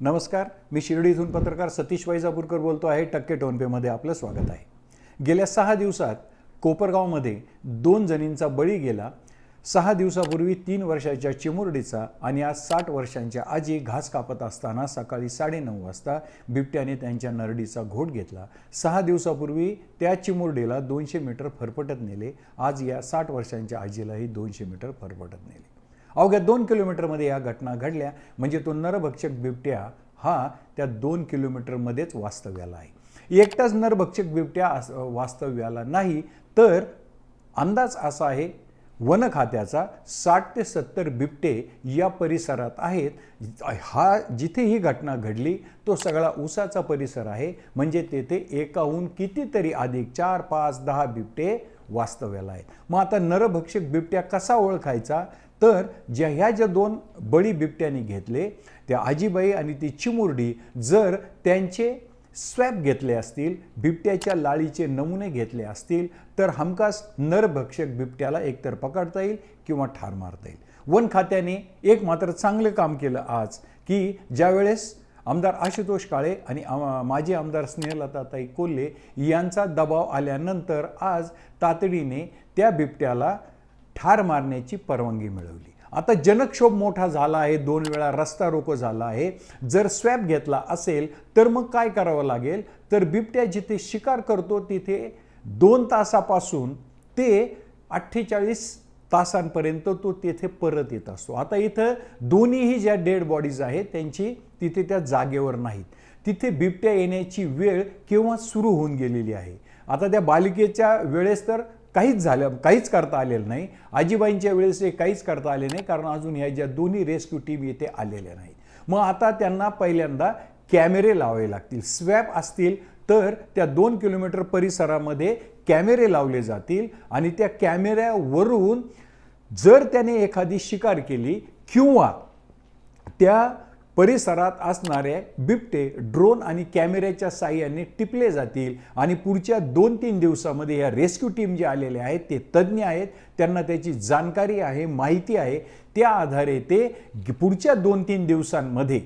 नमस्कार मी शिर्डी इथून पत्रकार सतीश वैजापूरकर बोलतो आहे. टक्के टोनपेमध्ये आपलं स्वागत आहे. गेल्या सहा दिवसात कोपरगावमध्ये दोन जणींचा बळी गेला. सहा दिवसापूर्वी तीन वर्षाच्या चिमुरडीचा आणि आज साठ वर्षांच्या आजी घास कापत असताना सकाळी साडेनऊ वाजता बिबट्याने त्यांच्या नरडीचा घोट घेतला. सहा दिवसापूर्वी त्या चिमुरडीला दोनशे मीटर फरफटत नेले. आज या साठ वर्षांच्या आजीलाही दोनशे मीटर फरफटत नेले. अवघ्या दोन किलोमीटरमध्ये या घटना घडल्या. म्हणजे तो नरभक्षक बिबट्या हा त्या दोन किलोमीटरमध्येच वास्तव्याला आहे. एकटाच नरभक्षक बिबट्या अस- वास्तव्याला नाही तर अंदाज असा आहे वन खात्याचा साठ ते सत्तर बिबटे या परिसरात आहेत. हा जिथे ही घटना घडली तो सगळा उसाचा परिसर आहे. म्हणजे तेथे एकाहून कितीतरी अधिक चार पाच दहा बिबटे वास्तव्याला आहेत. मग आता नरभक्षक बिबट्या कसा ओळखायचा? तर ज्या ह्या ज्या दोन बळी बिबट्याने घेतले त्या आजीबाई आणि ती चिमुरडी जर त्यांचे स्वॅप घेतले असतील बिबट्याच्या लाळीचे नमुने घेतले असतील तर हमखास नरभक्षक बिबट्याला एकतर पकडता येईल किंवा ठार मारता येईल. वन खात्याने एक मात्र चांगलं काम केलं आज की ज्यावेळेस आमदार आशुतोष काळे आणि माजी आमदार स्नेहलताताई कोल्हे यांचा दबाव आल्यानंतर आज तातडीने त्या बिबट्याला ठार मारण्याची परवानगी मिळवली. आता जनक्षोभ मोठा झाला आहे दोन वेळा रस्ता रोको झाला आहे. जर स्वॅब घेतला असेल तर मग काय करावं लागेल? तर बिबट्या जिथे शिकार करतो तिथे दोन तासापासून ते अठ्ठेचाळीस तासांपर्यंत तो तेथे परत येत असतो. आता इथं दोन्हीही ज्या डेड बॉडीज आहेत त्यांची तिथे त्या जागेवर नाहीत. तिथे बिबट्या येण्याची वेळ केव्हा सुरू होऊन गेलेली आहे? आता त्या बालिकेच्या वेळेस तर काहीच झालं काहीच करता आलेलं नाही. आजीबाईंच्या वेळेस हे काहीच करता आले नाही कारण अजून ह्या ज्या दोन्ही रेस्क्यू टीम येथे आलेल्या नाहीत. मग आता त्यांना पहिल्यांदा कॅमेरे लावावे लागतील स्वॅप असतील तर त्या दोन किलोमीटर परिसरामध्ये कॅमेरे लावले जातील आणि त्या कॅमेऱ्यावरून जर त्याने एखादी शिकार केली किंवा त्या परिसरात असणारे बिबटे ड्रोन आणि कॅमेऱ्याच्या साह्याने टिपले जातील आणि पुढच्या दोन तीन दिवसामध्ये या रेस्क्यू टीम जे आलेले आहेत ते तज्ज्ञ आहेत त्यांना त्याची जाणकारी आहे माहिती आहे. त्या आधारे ते पुढच्या दोन तीन दिवसांमध्ये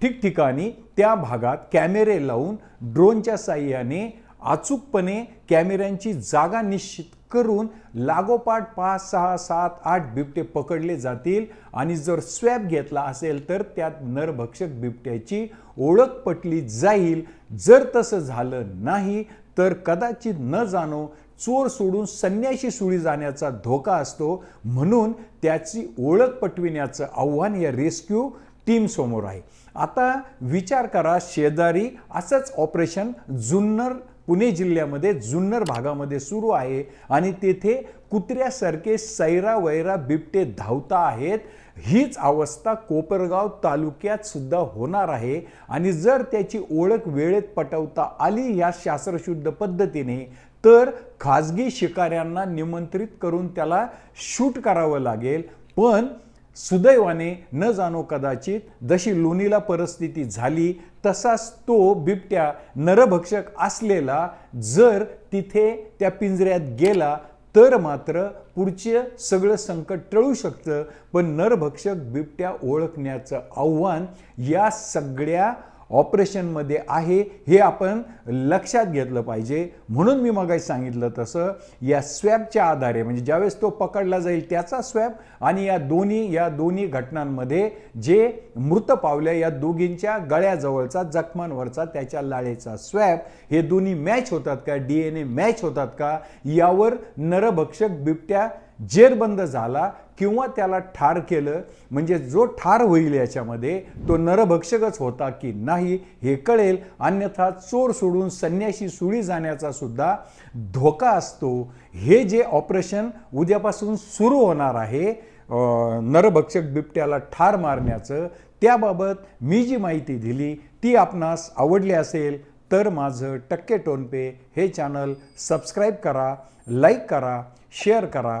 ठिकठिकाणी त्या भागात कॅमेरे लावून ड्रोनच्या साह्याने अचूकपणे कॅमेऱ्यांची जागा निश्चित करून लागोपाठ पाच सहा सात आठ बिबटे पकडले जातील. आणि जर स्वॅब घेतला असेल तर त्यात नरभक्षक बिबट्याची ओळख पटली जाईल. जर तसं झालं नाही तर कदाचित न जाणो चोर सोडून संन्याशी सुळी जाण्याचा धोका असतो. म्हणून त्याची ओळख पटविण्याचं आव्हान या रेस्क्यू टीम समोर आहे. आता विचार करा शेजारी असंच ऑपरेशन जुन्नर पुणे जिल्ह्यामध्ये जुन्नर भागामध्ये सुरू आहे आणि तेथे कुत्र्यासारखे सैरा वैरा बिबटे धावता आहेत. हीच अवस्था कोपरगाव तालुक्यात सुद्धा होणार आहे आणि जर त्याची ओळख वेळेत पटवता आली या शास्त्रशुद्ध पद्धतीने तर खाजगी शिकाऱ्यांना निमंत्रित करून त्याला शूट करावं लागेल. पण सुदैवाने न जाणो कदाचित जशी लोणीला परिस्थिती झाली तसाच तो बिबट्या नरभक्षक असलेला जर तिथे त्या पिंजऱ्यात गेला तर मात्र पुढचे सगळं संकट टळू शकतं. पण नरभक्षक बिबट्या ओळखण्याचं आव्हान या सगळ्या ऑपरेशनमध्ये आहे हे आपण लक्षात घेतलं पाहिजे. म्हणून मी मगाशी सांगितलं तसं या स्वॅबच्या आधारे म्हणजे ज्यावेळेस तो पकडला जाईल त्याचा स्वॅब आणि या दोन्ही या दोन्ही घटनांमध्ये जे मृत पावल्या या दोघींच्या गळ्याजवळचा जखमांवरचा त्याच्या लाळेचा स्वॅब हे दोन्ही मॅच होतात का? डी एन ए मॅच होतात का? यावर नरभक्षक बिबट्या जेरबंद झाला किंवा त्याला ठार केलं म्हणजे जो ठार होईल याच्यामध्ये तो नरभक्षकच होता की नाही हे कळेल. अन्यथा चोर सोडून संन्याशी सुळी जाण्याचा सुद्धा धोका असतो. हे जे ऑपरेशन उद्यापासून सुरू होणार आहे नरभक्षक बिबट्याला ठार मारण्याचं त्याबाबत मी जी माहिती दिली ती आपणास आवडली असेल तर माझं टक्के टोनपे हे चॅनल सबस्क्राईब करा लाईक करा शेअर करा.